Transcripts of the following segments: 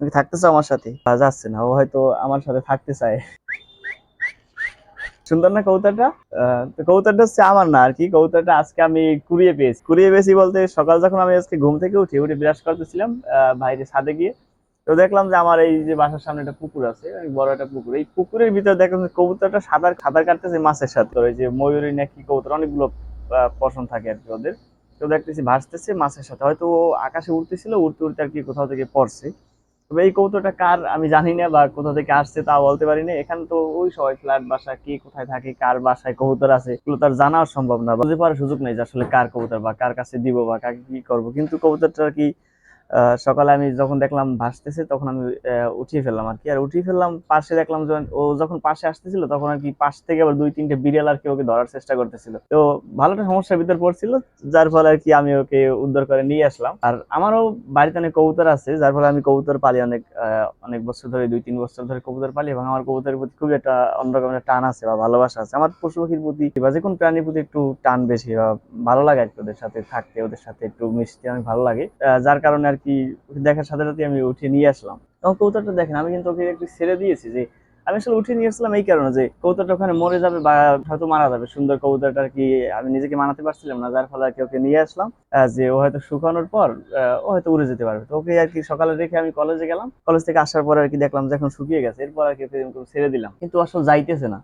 তুমি থাকতেছো আমার সাথে? যাচ্ছে না, ও হয়তো আমার সাথে থাকতে চায়। সুন্দর না তো কবুতরটা হচ্ছে আমার না আর কি, কবুতরটা আজকে আমি কুড়িয়ে পেয়েছি। কুড়িয়ে পেয়েছি বলতে সকাল যখন আমি আজকে ঘুম থেকে উঠি, উঠে ব্রাশ করতেছিলাম বাইরে ছাদে গিয়ে, তো দেখলাম যে আমার এই যে বাসার সামনে একটা পুকুর আছে বড় একটা পুকুর। এই পুকুরের ভিতরে দেখলাম যে কবুতরটা সাঁতার সাঁতার কাটতেছে মাছের সাথে। ওই যে ময়ূরী নাকি কবুতর, অনেকগুলো পশম থাকে আর কি ওদের। তো দেখতেছি ভাসতেছে মাছের সাথে। হয়তো ও আকাশে উঠতেছিল উঠতে উঠতে আর কি কোথাও থেকে পড়ছে। তবে এই কৌতুটা কার আমি জানি না বা কোথা থেকে আসছে তা বলতে পারি না এখানে তো ওই সবাই ফ্ল্যাট বাসা, কি কোথায় থাকে, কার বাসায় কবুতর আছে এগুলো তার জানাও সম্ভব না। বুঝতে পারার সুযোগ নেই যে আসলে কার কবুতর বা কার কাছে দিব বা কাকে কি করব। কিন্তু কবুতরটা কি সকালে আমি যখন দেখলাম ভাসতেছে, তখন আমি উঠিয়ে ফেললাম আর কি। আর উঠিয়ে ফেললাম, পাশে দেখলাম ও যখন পাশে আসতেছিল, তখন আর কি পাশ থেকে আবার দুই তিনটে বিড়াল আর কি ওকে ধরার চেষ্টা করতেছিল। তো ভালো একটা সমস্যার ভিতর পড়ছিল, যার ফলে আর কি আমি ওকে উদ্ধার করে নিয়ে আসলাম। আর আমারও বাড়িতে অনেক কবুতর আছে, যার ফলে আমি কবুতর পালি অনেক অনেক বছর ধরে, দুই তিন বছর ধরে কবুতর পালি এবং আমার কবুতরের প্রতি খুবই একটা অন্যরকম একটা টান আছে বা ভালোবাসা আছে। আমার পশু পাখির প্রতি বা যে কোনো প্রাণীর প্রতি একটু টান বেশি বা ভালো লাগে আর কি ওদের সাথে থাকতে, ওদের সাথে একটু মিশতে অনেক ভালো লাগে। যার কারণে আর কি দেখার সাথে সাথে আমি উঠে নিয়ে আসলাম। এবং কবুতরটা দেখেন, আমি কিন্তু ওকে একটু ছেড়ে দিয়েছি যে, আমি আসলে উঠে নিয়ে আসলাম এই কারণে যে কবুতরটা ওখানে মরে যাবে বা হয়তো মারা যাবে। সুন্দর কবুতরটা আর কি আমি নিজেকে মানাতে পারছিলাম না, যার ফলে আর কি ওকে নিয়ে আসলাম যে ও হয়তো শুকানোর পর ও হয়তো উড়ে যেতে পারবে। তো ওকে আর কি সকালে রেখে আমি কলেজে গেলাম। কলেজ থেকে আসার পর আর কি দেখলাম যে এখন শুকিয়ে গেছে। এরপর আর কি ছেড়ে দিলাম। কিন্তু আসলে যাইতেছে না।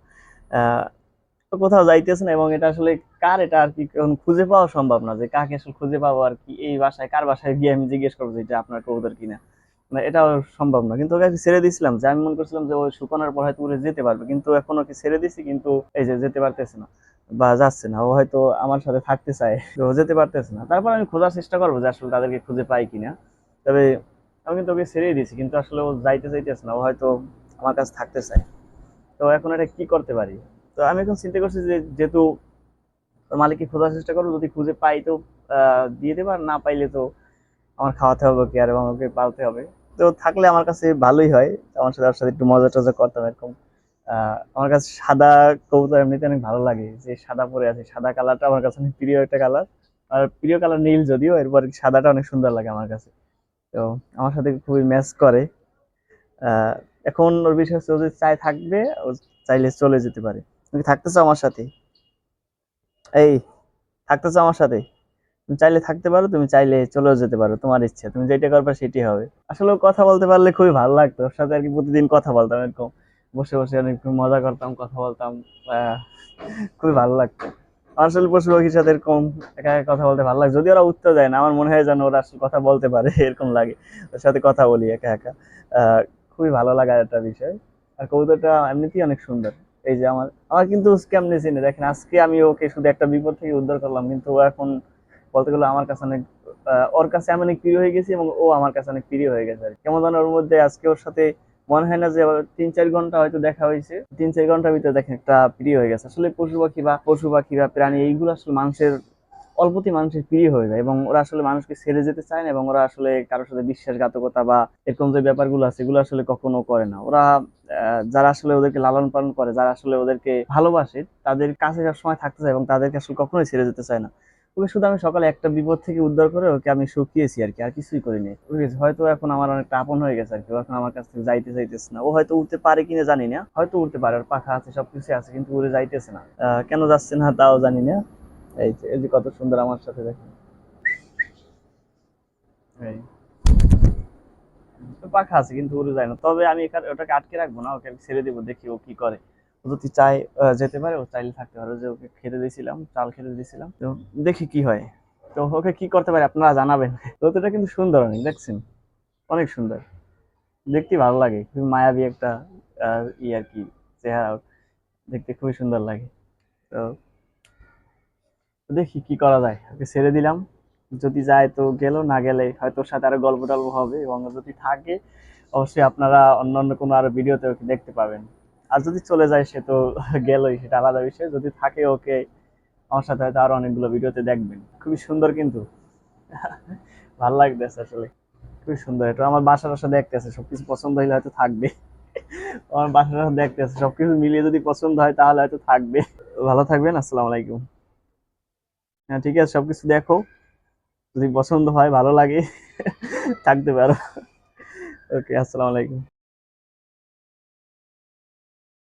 কোথাও যাইতেছে না এবং এটা আসলে কার এটা আর কি খুঁজে পাওয়া সম্ভব না যে কাকে আসলে খুঁজে পাবো আর কি, এই বাসায়, কার বাসায় গিয়ে আমি জিজ্ঞেস করব যে এটা আপনার কবুতর কিনা। মানে এটাও সম্ভব না। কিন্তু ওকে ছেড়ে দিয়েছিলাম যে আমি মনে করছিলাম যে ওই শুকানোর পর হয়তো উড়ে যেতে পারবে। কিন্তু এখন ওকে ছেড়ে দিছি কিন্তু এই যে যেতে পারতেছে না বা যাচ্ছে না। ও হয়তো আমার সাথে থাকতে চায় তো যেতে পারতেছে না। তারপর আমি খোঁজার চেষ্টা করব যে আসলে তাদেরকে খুঁজে পাই কিনা। তবে আমি কিন্তু ওকে ছেড়েই দিয়েছি কিন্তু আসলে ও যাইতে চাইতেছে না। ও হয়তো আমার কাছে থাকতে চায়। তো এখন এটা কি করতে পারি? তো আমি এখন চিন্তা করছি যে যেহেতু মালিককে খোঁজার চেষ্টা করব, যদি খুঁজে পাই তো দিয়ে দেবো, আর না পাইলে তো আমার খাওয়াতে হবে কি আর আমাকে পালতে হবে। তো থাকলে আমার কাছে ভালোই হয়। আমার সাথে সাথে একটু মজা টজা করতাম এরকম। আমার কাছে সাদা কবুতর এমনিতে অনেক ভালো লাগে। যে সাদা পরে আছে, সাদা কালারটা আমার কাছে অনেক প্রিয় একটা কালার। আর প্রিয় কালার নীল যদিও, এরপর সাদাটা অনেক সুন্দর লাগে আমার কাছে। তো আমার সাথে খুবই ম্যাচ করে। এখন ওর বিষয় হচ্ছে ও যদি চাই থাকবে, ও চাইলে চলে যেতে পারে। তুমি থাকতেছো আমার সাথে। এই, থাকতেছো আমার সাথে। তুমি চাইলে থাকতে পারো, তুমি চাইলে চলেও যেতে পারো, তোমার ইচ্ছে। তুমি যেটা করবে সেটাই হবে। আসলে কথা বলতে পারলে খুবই ভালো লাগতো। ওর সাথে আর কি প্রতিদিন কথা বলতাম এরকম। বসে বসে অনেক মজা করতাম, কথা বলতাম। খুবই ভালো লাগতো। আসলে পশু পাখির সাথে এরকম একা একা কথা বলতে ভালো লাগে। যদি ওরা উত্তর দেয় না, আমার মনে হয় যেন ওরা আসলে কথা বলতে পারে, এরকম লাগে। ওর সাথে কথা বলি একা একা। খুবই ভালো লাগার একটা বিষয়। আর কবুতরটা এমনিতেই অনেক সুন্দর। এই যে আমার আমার কিন্তু কেমনে চিনে দেখেন, আজকে আমি ওকে শুধু একটা বিপদ থেকে উদ্ধার করলাম, কিন্তু ও এখন বলতে গেলে আমার কাছে অনেক ওর কাছে আমি অনেক প্রিয় হয়ে গেছি এবং ও আমার কাছে অনেক প্রিয় হয়ে গেছে আর কেমন যেন ওর মধ্যে আজকে ওর সাথে মনে হয় না যে তিন চার ঘণ্টা হয়তো দেখা হয়েছে। তিন চার ঘণ্টার ভিতরে দেখেন একটা প্রিয় হয়ে গেছে। আসলে পশু পাখি বা পশু পাখি বা প্রাণী, এইগুলো আসলে মানুষের, অল্পতেই মানুষের প্রিয় হয়ে যায় এবং ওরা আসলে মানুষকে ছেড়ে যেতে চায় না এবং ওরা আসলে কারোর সাথে বিশ্বাসঘাতকতা বা এরকম যে ব্যাপারগুলো আছে, এগুলো আসলে কখনো করে না। ওরা যারা আসলে ওদেরকে লালন পালন করে, যারা আসলে ওদেরকে ভালোবাসে, তাদের কাছে সবসময় থাকতে চায় এবং তাদেরকে আসলে কখনোই ছেড়ে যেতে চায় না। ওকে, শুধু আমি সকালে একটা বিপদ থেকে উদ্ধার করে ওকে আমি শুকিয়েছি আর কি, আর কিছুই করিনি। হয়তো এখন আমার অনেকটা আপন হয়ে গেছে আর কি এখন আমার কাছ থেকে যাইতে চাইতেছে না। ও হয়তো উঠতে পারে কিনা জানি না, হয়তো উঠতে পারে, ওর পাখা আছে সবকিছু আছে, কিন্তু উড়ে যাইতেছে না। কেন যাচ্ছে না তাও জানি না। এই যে কত সুন্দর আমার সাথে দেখেন। পাখা আছে, কিন্তু উড়ে যায় না। তবে আমি ওটাকে আটকে রাখব না, ওকে আমি ছেড়ে দিব, দেখি ও কি করে। যদি চাই যেতে পারে, ও চাইলে থাকতে পারে। যে ওকে খেতে দিয়েছিলাম, চাল খেতে দিয়েছিলাম, তো দেখি কি হয়। তো ওকে কি করতে পারে আপনারা জানাবেন। কতটা কিন্তু সুন্দর অনেক, দেখছেন? অনেক সুন্দর। দেখতে ভালো লাগে, খুবই মায়াবী একটা ই আর কি, চেহারা। দেখতে খুবই সুন্দর লাগে। তো দেখি কি করা যায়। ওকে ছেড়ে দিলাম। যদি যায় তো গেল, না গেলে হয়তো সাথে আরও গল্প টল্প হবে এবং যদি থাকে, অবশ্যই আপনারা অন্য অন্য কোনো আরও ভিডিওতে ওকে দেখতে পাবেন। আর যদি চলে যায়, সে তো গেলই, সেটা আলাদা বিষয়। যদি থাকে ওকে, আমার সাথে হয়তো আরও অনেকগুলো ভিডিওতে দেখবেন। খুবই সুন্দর কিন্তু। ভালো লাগতেছে আসলে। খুবই সুন্দর। এটা আমার বাসার বাসা দেখতেছে, সবকিছু পছন্দ হইলে হয়তো থাকবে। আমার বাসার বাসা দেখতেছে, সবকিছু মিলিয়ে যদি পছন্দ হয় তাহলে হয়তো থাকবে। ভালো থাকবেন, আসসালামু আলাইকুম। হ্যাঁ ঠিক আছে, সবকিছু দেখো। যদি পছন্দ হয় ভালো লাগে থাকতে পারো। ওকে আসসালামু আলাইকুম।